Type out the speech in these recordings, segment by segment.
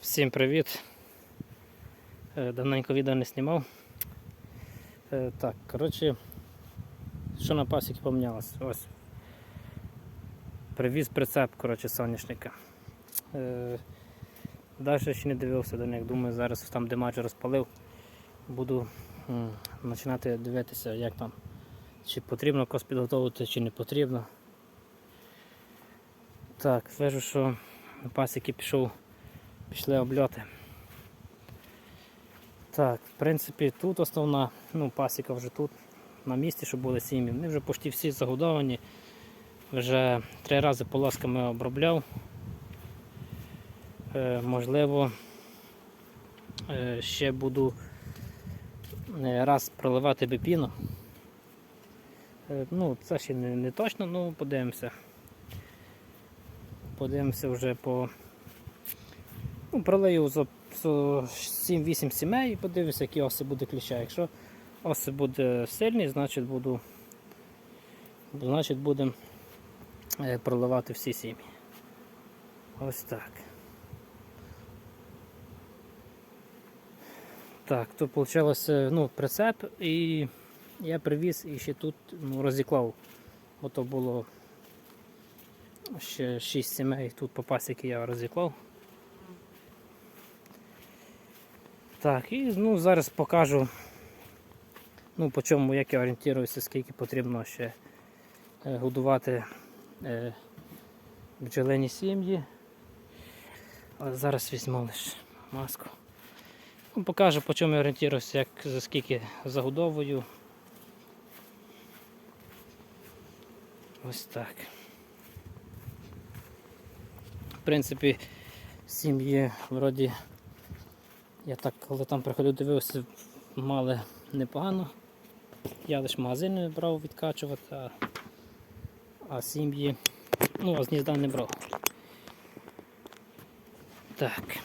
Всім привіт. Е, Давненько відео не знімав. Е, Так, коротше, що на пасіки помінялось? Ось. Привіз прицеп, коротше, соняшника. Е, Далі ще не дивився до них. Думаю, зараз там де матч розпалив. Буду починати дивитися, як там. Чи потрібно кос підготовити, чи не потрібно. Так, вижу, що на пасіки пішов пішли обльоти. Так, в принципі, тут основна, ну, пасіка вже тут, на місці, щоб були сім'ї. Вони вже почти всі загодовані. Вже три рази полосками обробляв. Е, можливо, е, ще буду е, раз проливати бепіну. Е, ну, це ще не, не точно, ну подивимося. Подивимося вже по Ну, пролию за, за 7-8 сімей і подивлюся, які оси буде кліща. Якщо оси буде сильний, значить буду значить будемо е, проливати всі сім'ї. Ось так. Так, то вийшло ну, прицеп і я привіз і ще тут ну, розіклав. Бо то було ще 6 сімей, тут по пасіки я розіклав. Так, і ну, зараз покажу, ну, по чому, як я орієнтуюся, скільки потрібно ще е, годувати е, бджолині сім'ї. Але зараз візьму лише маску. Ну, покажу, по чому я орієнтуюся, як за скільки загодовую. Ось так. В принципі, сім'ї вроді. Я так, коли там приходив, дивився, мали непогано. Я лише магазини брав відкачувати, а, а сім'ї, ну, а з гнізда не брав. Так.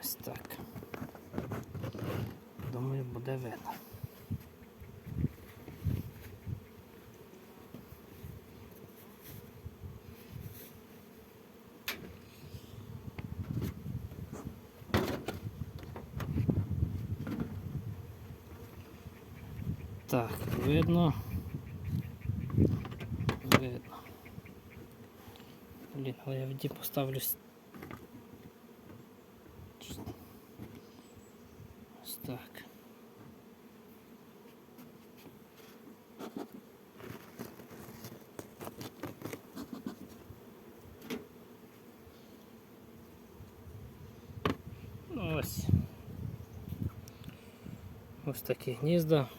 Ось так. Думаю, буде видно. Так, видно. Видно. Блін, але я віді поставлю. с- Ось так. Ось. Ось такі гнізда.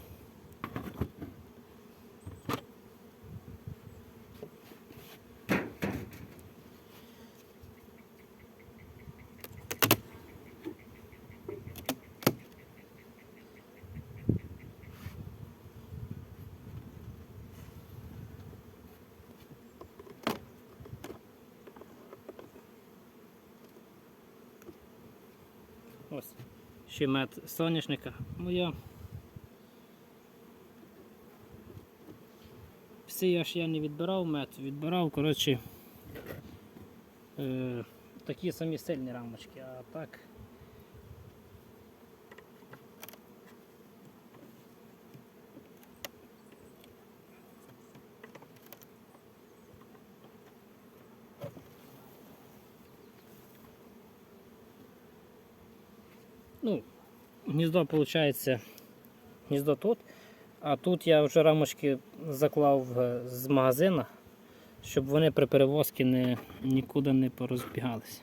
Ще мед соняшника. Ну я. Ж я не відбирав мед, відбирав, коротше, е, такі самі сильні рамочки, а так. Ну, гніздо виходить, гніздо тут, а тут я вже рамочки заклав е, з магазина, щоб вони при перевозці не, нікуди не порозбігалися.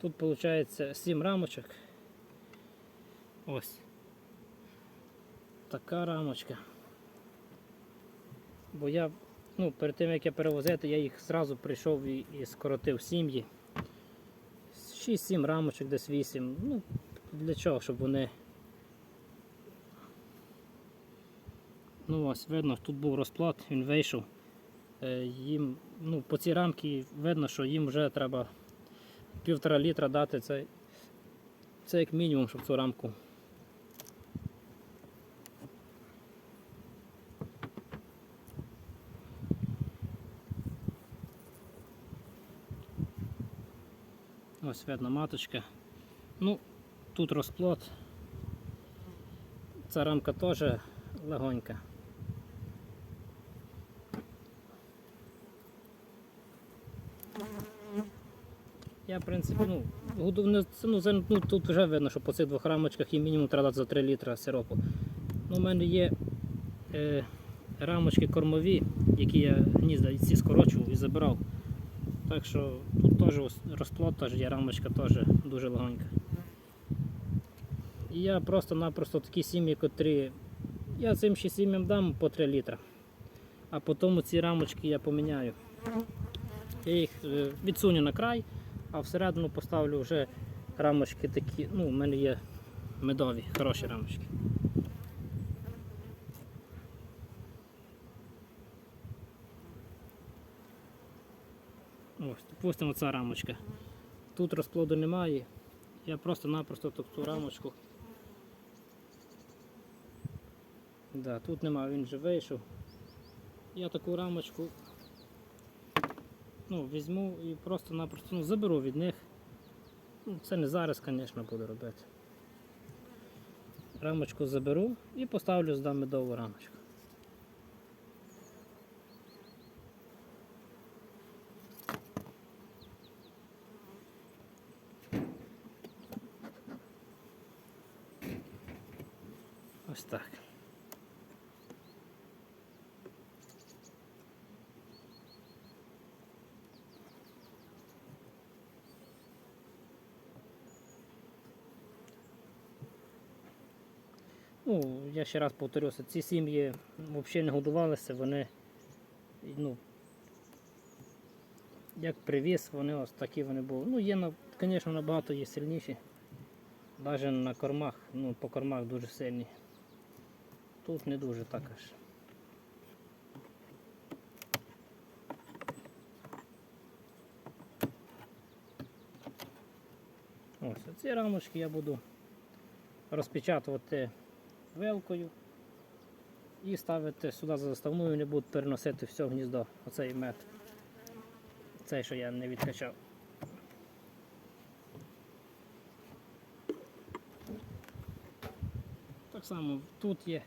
Тут виходить 7 рамочок. Ось. Така рамочка. Бо я, ну, перед тим як я перевозити, я їх зразу прийшов і, і скоротив сім'ї. 6-7 рамочок, десь 8. Ну, для чого, щоб вони. Ну ось, видно, тут був розплат, він вийшов. Е, їм, ну, по цій рамці видно, що їм вже треба півтора літра дати. Це, це як мінімум, щоб цю рамку ось маточка. Ну, тут розплод. Ця рамка теж легонька. Я, в принципі, ну, году- це, ну, ну, тут вже видно, що по цих двох рамочках їм мінімум треба за 3 літра сиропу. Ну, у мене є е, рамочки кормові, які я гнізда ці скорочував і забирав. Так що тут ось розплод теж є, рамочка теж дуже легонька. І я просто-напросто такі сім'ї, котрі. Я цим ще сім'ям дам по 3 літра. А потім ці рамочки я поміняю. Я їх е, відсуню на край, а всередину поставлю вже рамочки такі. Ну, у мене є медові, хороші рамочки. Ось, допустимо, ця рамочка. Тут розплоду немає. Я просто-напросто таку рамочку. Да, тут немає, він вже вийшов. Я таку рамочку ну, візьму і просто-напросто ну, заберу від них. Ну, це не зараз, звісно, буду робити. Рамочку заберу і поставлю здам медову рамочку. Ось так. Ну, я ще раз повторюся, ці сім'ї взагалі не годувалися, вони, ну, як привіз, вони ось такі вони були. Ну, є, звісно, набагато є сильніші. Навіть на кормах, ну, по кормах дуже сильні. Тут не дуже так аж. Ось ці рамочки я буду розпечатувати вилкою і ставити сюди за заставною, не буду переносити все гніздо, оцей мед. Цей, що я не відкачав. Так само тут є.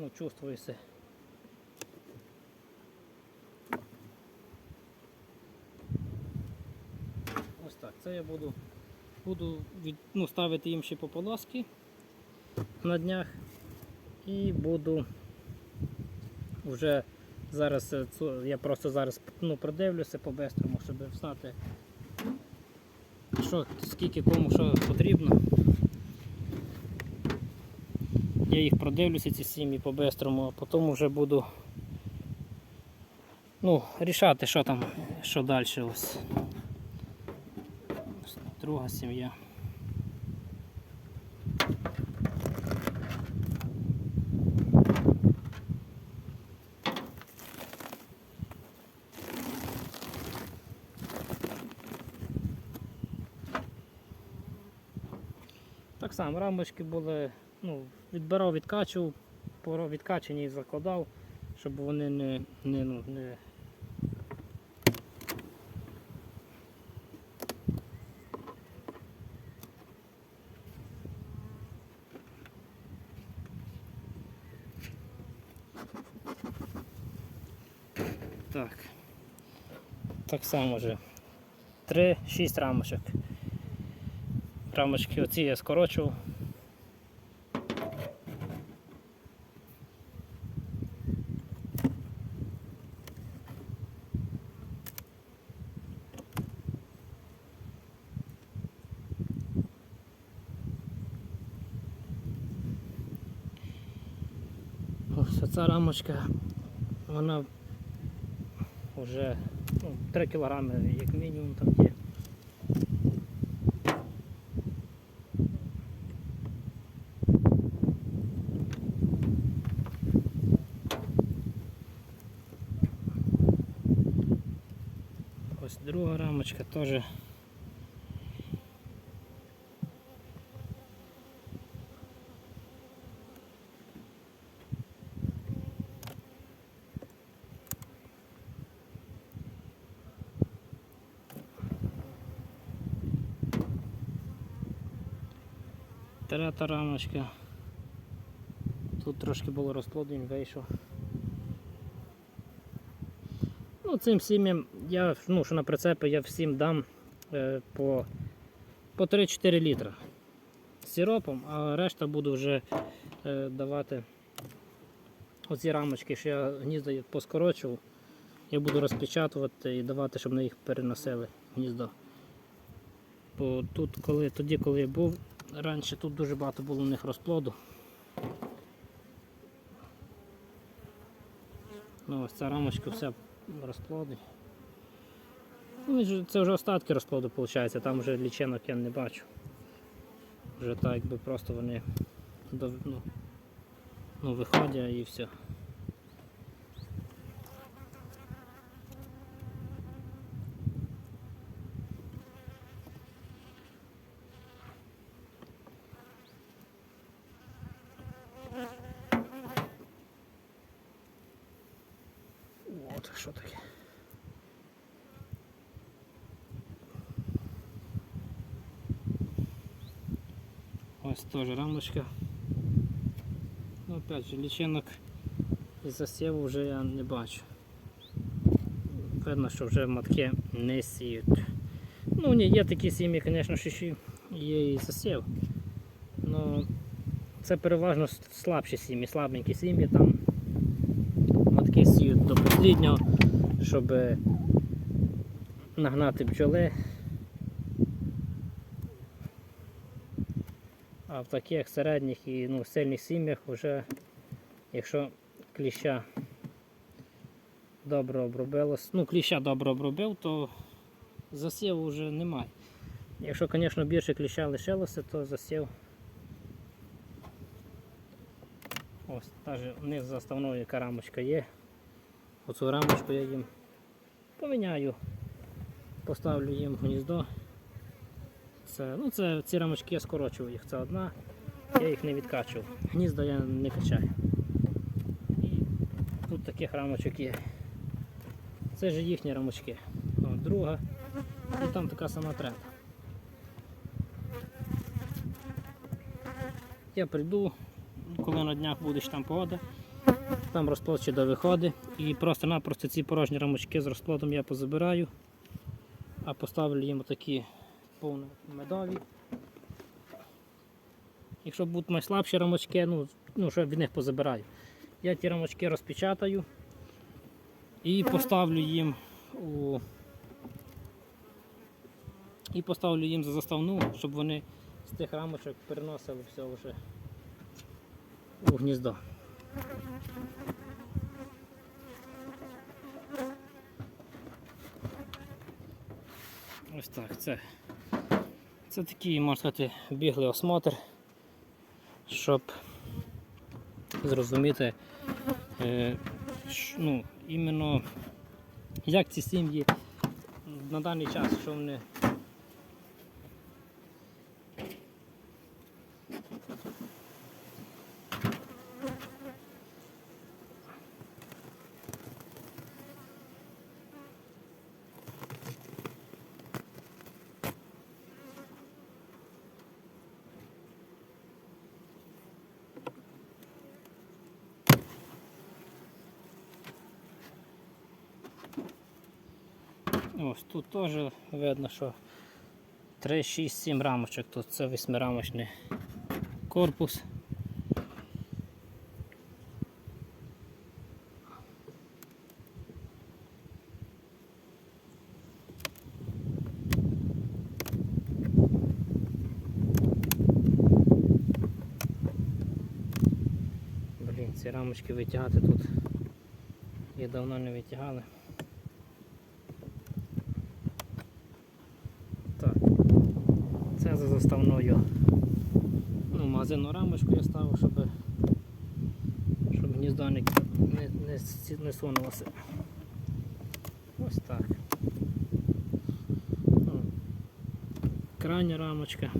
Ну, чувствується. Ось так. Це я буду, буду від, ну, ставити їм ще по полоски на днях і буду вже зараз е, я просто зараз ну, продивлюся по-бистрому, щоб знати, що, скільки кому що потрібно. Я їх продивлюся, ці сім'ї по-бистрому, а потім вже буду ну, рішати, що там, що далі. Ось Друга сім'я. Так само рамочки були, ну, відбирав, відкачував, по відкачені і закладав, щоб вони не, не, ну, не Так. Так само вже. 3-6 рамочок. Рамочки оці я скорочував. Ця рамочка, вона вже ну, 3 кілограми як мінімум там є. Ось друга рамочка теж. Третя рамочка. Тут трошки було розплоду, він вийшов. Ну, цим сім'ям я, ну, що на прицепи, я всім дам е, по, по 3-4 літра з сиропом, а решта буду вже е, давати оці рамочки, що я гнізда поскорочував. Я буду розпечатувати і давати, щоб на їх переносили гніздо. Бо тут, коли, тоді, коли я був, раніше тут дуже багато було у них розплоду. Ну, ось ця рамочка вся розплоди. Ну, це вже остатки розплоду виходить, там вже лічинок я не бачу. Вже так якби просто вони ну, ну, виходять і все. Ось теж рамочка. Ну, опять же, лічинок із засіву вже я не бачу. Видно, що вже матки не сіють. Ну, ні, є такі сім'ї, звісно, що є і засів. Ну, це переважно слабші сім'ї, слабенькі сім'ї там. Матки сіють до останнього, щоб нагнати бджоли. А в таких середніх і ну, сильних сім'ях вже, якщо кліща добре обробилось, ну кліща добре обробив, то засіву вже немає. Якщо, звісно, більше кліща лишилося, то засів. Ось, навіть у них заставною яка рамочка є. Оцю рамочку я їм поміняю, поставлю їм гніздо. Це, ну це, ці рамочки я скорочував їх, це одна, я їх не відкачував. Гнізда я не качаю. І тут таких рамочок є. Це ж їхні рамочки. О, друга. І там така сама третя. Я прийду, коли на днях буде там погода, там розплод ще до виходить. І просто-напросто ці порожні рамочки з розплодом я позабираю, а поставлю їм такі повно медові. Якщо будуть найслабші рамочки, ну, ну що я від них позабираю. Я ті рамочки розпечатаю і поставлю їм у і поставлю їм за заставну, щоб вони з тих рамочок переносили все вже у гніздо. Ось так, це, це такий, можна сказати, біглий осмотр, щоб зрозуміти, е, ну, іменно як ці сім'ї на даний час, що вони. Ось тут теж видно, що 3, 6, 7 рамочок, тут це восьмирамочний корпус. Блін, ці рамочки витягати тут. Їх давно не витягали. Так. Це за заставною. Ну, магазинну рамочку я ставив, щоб, щоб гніздо не, не, не, сунулося. Ось так. Крайня рамочка.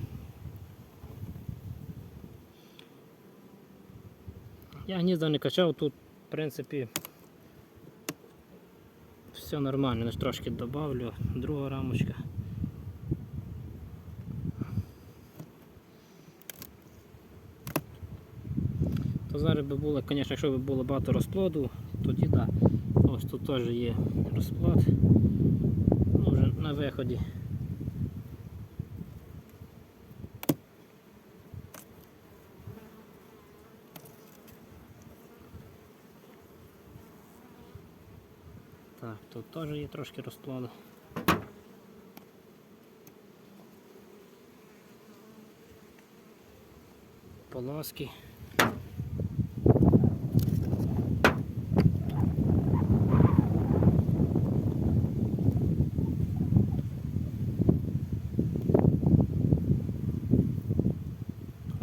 Я гнізда не качав, тут в принципі все нормально, трошки добавлю, друга рамочка. бо зараз би було, звісно, якщо б було багато розплоду, тоді так. Да. Ось тут теж є розплод. Ну, вже на виході. Так, тут теж є трошки розплоду. Полоски.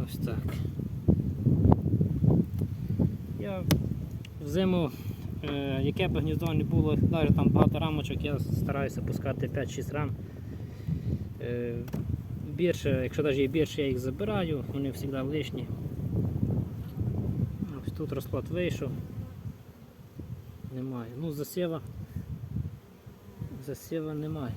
Ось так. Я взиму, е, яке б гніздо не було, навіть там багато рамочок, я стараюся пускати 5-6 рам. Е, більше, якщо навіть є більше, я їх забираю, вони завжди лишні. Ось тут розклад вийшов. Немає. Ну, засіва. Засіва немає.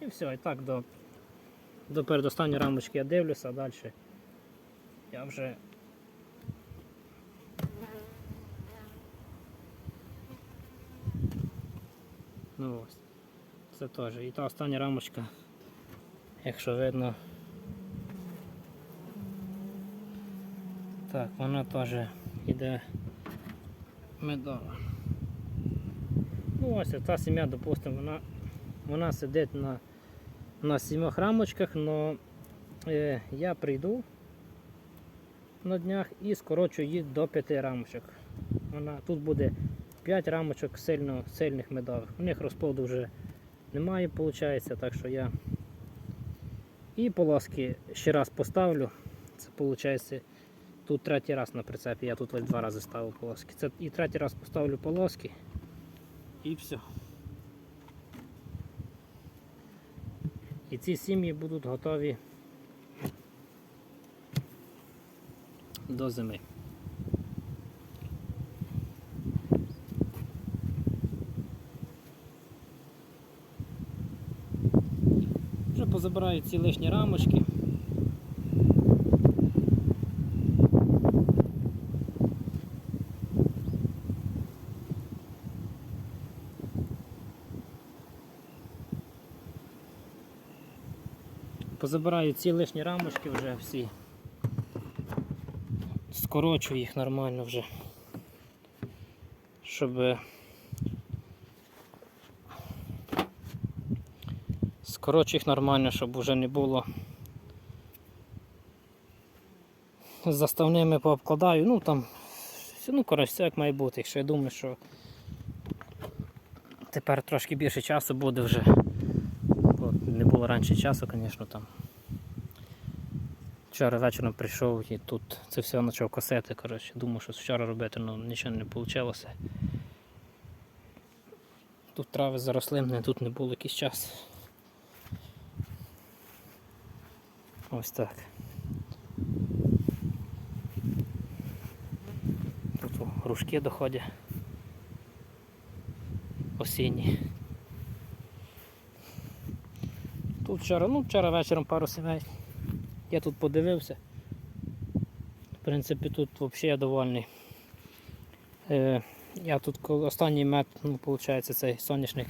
І все, і так до, до передостанньої рамочки я дивлюся, а далі я вже Ну ось. Це теж. І та остання рамочка, якщо видно. Так, вона теж йде медова. Ну ось ця сім'я, допустимо, вона, вона сидить на, на сімох рамочках, але е, я прийду на днях і скорочу її до п'яти рамочок. Вона, тут буде 5 рамочок сильно, сильних медових. У них розплоду вже немає, виходить, так що я і полоски ще раз поставлю. Це виходить тут третій раз на прицепі, я тут два рази ставив полоски. Це і третій раз поставлю полоски і все. І ці сім'ї будуть готові до зими. Вже позабираю ці лишні рамочки. Позабираю ці лишні рамочки вже всі. Скорочу їх нормально вже. Щоб Скорочу їх нормально, щоб вже не було. З заставними пообкладаю, ну там, ну коротше, як має бути. Якщо я думаю, що тепер трошки більше часу буде вже. Бо не було раніше часу, звісно, там. Вчора вечором прийшов і тут це все почав косити. Коротше, думав, що вчора робити, але нічого не вийшло. Тут трави заросли, мене тут не було якийсь час. Ось так. Тут о, грушки доходять. Осінні. Тут вчора, ну вчора вечором пару сімей. Я тут подивився. В принципі, тут взагалі я довольний. Е, я тут останній мед, ну, виходить, цей соняшник.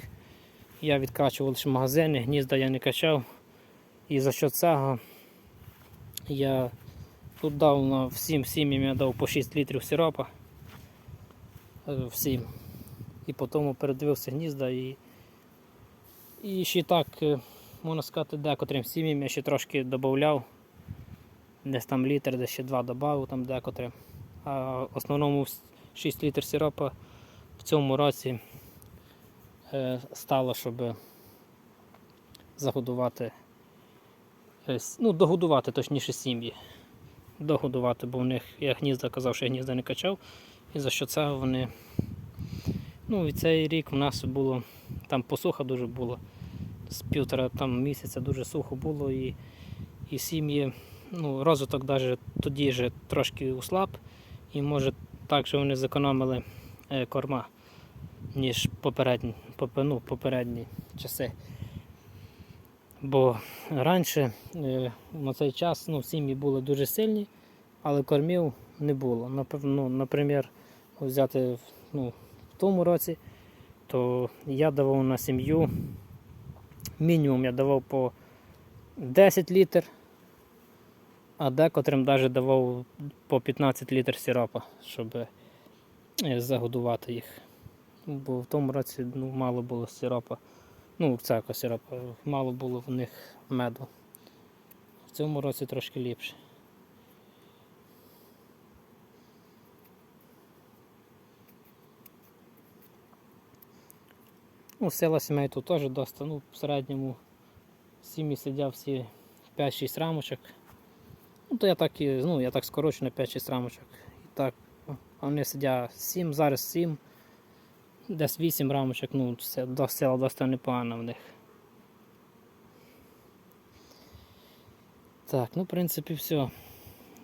Я відкачував лише магазини, гнізда я не качав. І за що цього я тут дав на всім сім'ям я дав по 6 літрів сиропа. Е, Всім. І потім передивився гнізда і, і ще так, е, можна сказати, декотрим сім'ям я ще трошки додавав. Десь там літр, десь ще два додав там декотрим. А в основному 6 літрів сиропа в цьому році е, стало, щоб загодувати Е, ну, догодувати точніше сім'ї. Догодувати, бо в них я гнізда казав, що я гнізда не качав. І за що це вони. Ну і цей рік в нас було, там посуха дуже було. З півтора там, місяця дуже сухо було і, і сім'ї, ну, розвиток навіть тоді вже трошки услаб. І може так, що вони зекономили е, корма, ніж попередні, попе- ну, попередні часи. Бо раніше е, на цей час ну, сім'ї були дуже сильні, але кормів не було. Ну, наприклад, взяти ну, в тому році, то я давав на сім'ю мінімум я давав по 10 літр, а декотрим навіть давав по 15 літр сиропа, щоб е, загодувати їх. Бо в тому році ну, мало було сиропа. Ну, цього сиропа, мало було в них меду. В цьому році трошки ліпше. Ну, сила сімей тут теж доста. Ну, в середньому сім'ї сидять всі 5-6 рамочок. Ну, то я так і, ну, я так скорочу на 5-6 рамочок. І так, вони сидять 7, зараз 7, десь 8 рамочок, ну, це сила досить непогано в них. Так, ну, в принципі, все.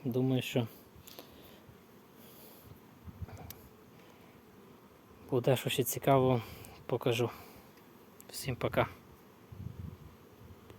Думаю, що буде що ще цікаво, покажу. Всім пока.